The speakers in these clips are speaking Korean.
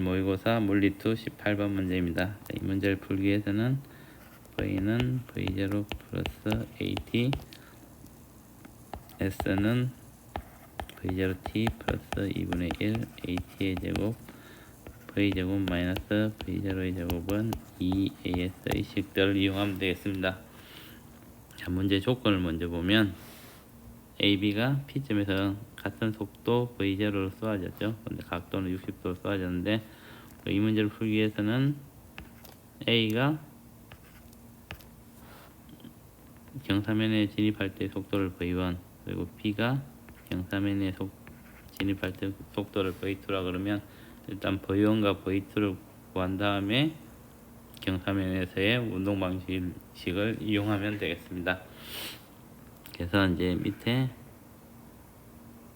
모의고사 물리투 18번 문제입니다. 자, 이 문제를 풀기 위해서는 V는 V0 플러스 AT S는 V0T 플러스 2분의 1 AT의 제곱 V제곱 마이너스 V0의 제곱은 2AS의 식들을 이용하면 되겠습니다. 자, 문제 조건을 먼저 보면 AB가 P점에서 같은 속도 V0로 쏘아졌죠. 근데 각도는 60도로 쏘아졌는데 이 문제를 풀기 위해서는 A가 경사면에 진입할 때 속도를 V1 그리고 B가 경사면에 속, 진입할 때 속도를 V2라 그러면 일단 V1과 V2를 구한 다음에 경사면에서의 운동 방식을 이용하면 되겠습니다. 그래서 이제 밑에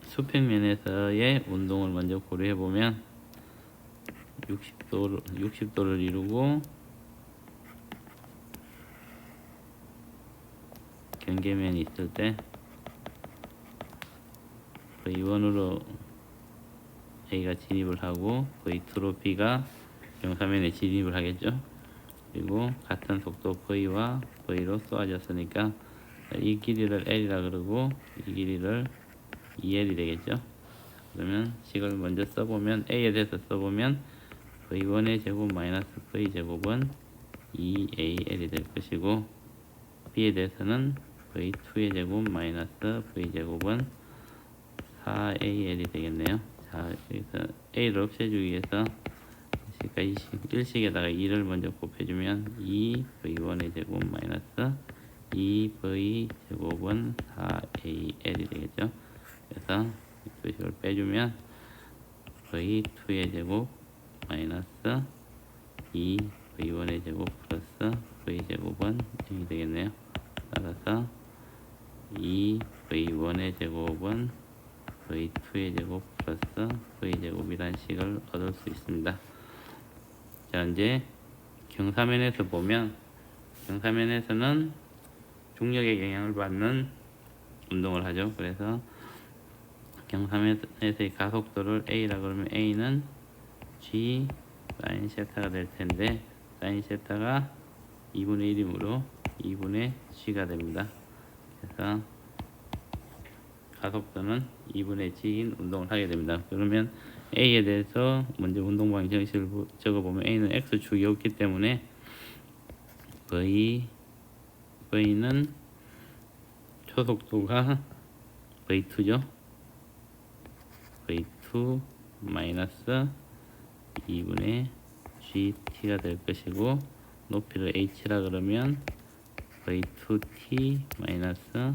수평 면에서의 운동을 먼저 고려해 보면 60도를 60도를 이루고 경계면이 있을 때 V1으로 A가 진입을 하고 V2로 B가 경사면에 진입을 하겠죠. 그리고 같은 속도 V와 V로 쏘아졌으니까 이 길이를 L이라 그러고 이 길이를 2L이 되겠죠. 그러면 식을 먼저 써보면 A에 대해서 써보면 V1의 제곱 마이너스 V 제곱은 2AL이 될 것이고 B에 대해서는 V2의 제곱 마이너스 V 제곱은 4AL이 되겠네요. 자 여기서 A를 없애주기 위해서 그러니까 일식, 일식에다가 2를 먼저 곱해주면 2V1의 제곱 마이너스 2V 제곱은 4AL이 되겠죠. 그래서 수식을 빼주면 V2의 제곱 마이너스 2V1의 제곱 플러스 V 제곱은 0이 되겠네요. 따라서 2V1의 제곱은 V2의 제곱 플러스 V 제곱이란 식을 얻을 수 있습니다. 자 이제 경사면에서 보면 경사면에서는 중력의 영향을 받는 운동을 하죠. 그래서 경사면에서의 가속도를 A라 그러면 A는 G 사인 세타가 될 텐데 사인 세타가 2분의 1이므로 2분의 G가 됩니다. 그래서 가속도는 2분의 G인 운동을 하게 됩니다. 그러면 A에 대해서 먼저 운동 방향 정식을 적어보면 A는 X축이 없기 때문에 V V는 초속도가 V2죠. V2 마이너스 2분의 GT가 될 것이고 높이를 H라 그러면 V2T 마이너스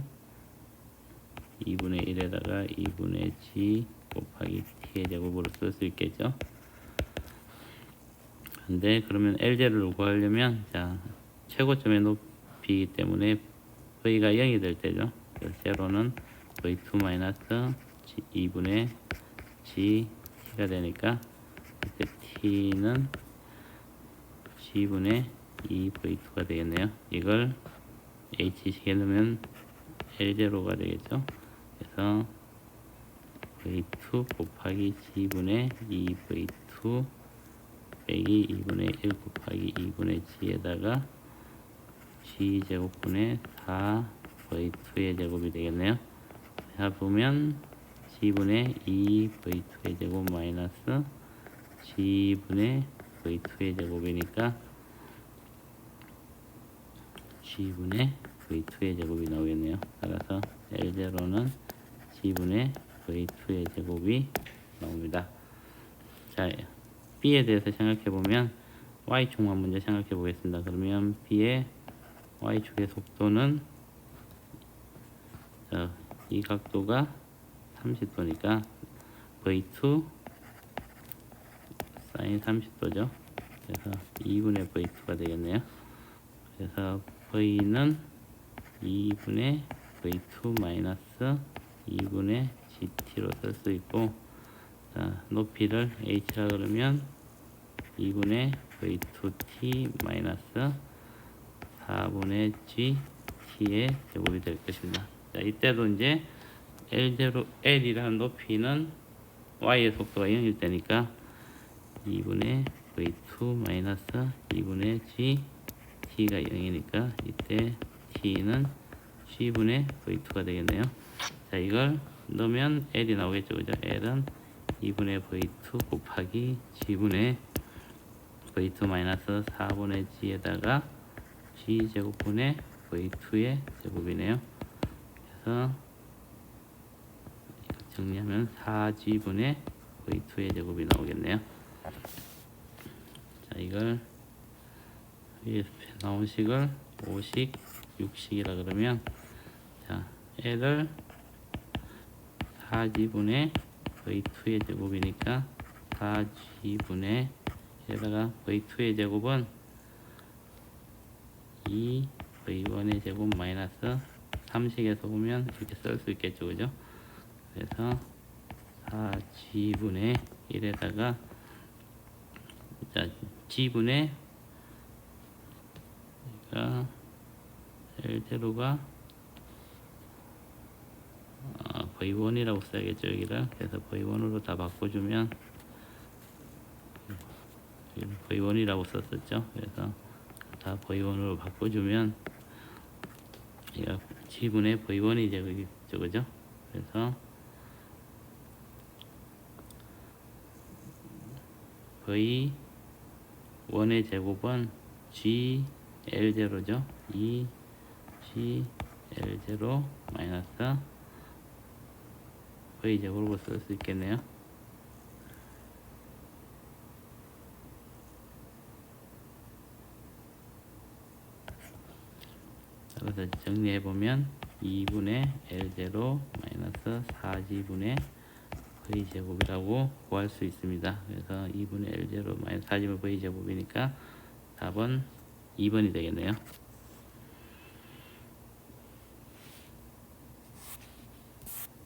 2분의 1에다가 2분의 G 곱하기 T의 제곱으로 쓸 수 있겠죠. 근데 그러면 LJ를 구하려면 자 최고점의 높이이기 때문에 V가 0이 될 때죠. 그래서 제로는 V2 마이너스 2분의 G T가 되니까 T는 G분의 2V2가 되겠네요. 이걸 H식에 넣으면 L0가 되겠죠. 그래서 V2 곱하기 G분의 2V2 빼기 2분의 1 곱하기 2분의 G에다가 G제곱분의 4V2의 제곱이 되겠네요. 자 보면 G분의 2V2의 제곱 마이너스 G분의 V2의 제곱이니까 G분의 V2의 제곱이 나오겠네요. 따라서 L0는 G분의 V2의 제곱이 나옵니다. 자, B에 대해서 생각해 보면 Y축만 먼저 생각해 보겠습니다. 그러면 B의 Y축의 속도는 자, 이 각도가 30도니까 V2 사인 30도죠. 그래서 2분의 V2가 되겠네요. 그래서 V는 2분의 V2 마이너스 2분의 GT로 쓸 수 있고 자, 높이를 H라 그러면 2분의 V2T 마이너스 4분의 GT의 제곱이 될 것입니다. 자, 이때도 이제 L0, L이라는 높이는 Y의 속도가 0일 때니까 2분의 V2 마이너스 2분의 G T가 0이니까 이때 T는 G분의 V2가 되겠네요. 자 이걸 넣으면 L이 나오겠죠. 그죠? L은 2분의 V2 곱하기 G분의 V2 마이너스 4분의 G에다가 G 제곱분의 V2의 제곱이네요. 그래서 정리하면 4G분의 V2의 제곱이 나오겠네요. 자 이걸 나온 식을 5식, 6식이라 그러면 자 L을 4G분의 V2의 제곱이니까 4G분의 에다가 V2의 제곱은 2 V1의 제곱 마이너스 3식에서 보면 이렇게 쓸 수 있겠죠 그죠 그래서 4G분의 1에다가 자 G분의 그러니까 L0가 아, V1이라고 써야겠죠 여기를 그래서 V1으로 다 바꿔주면 V1이라고 썼었죠. 그래서 다 V1으로 바꿔주면 얘가 G분의 V1이 되겠죠 그죠. 그래서 V1의 제곱은 G L0죠. 2 G L0 마이너스 V 제곱으로 쓸 수 있겠네요. 따라서 정리해 보면 2분의 L0 마이너스 4G분의 V 제곱이라고 구할 수 있습니다. 그래서 2분의 L0 마이너스 4G분의 V 제곱이니까 답은 2번이 되겠네요.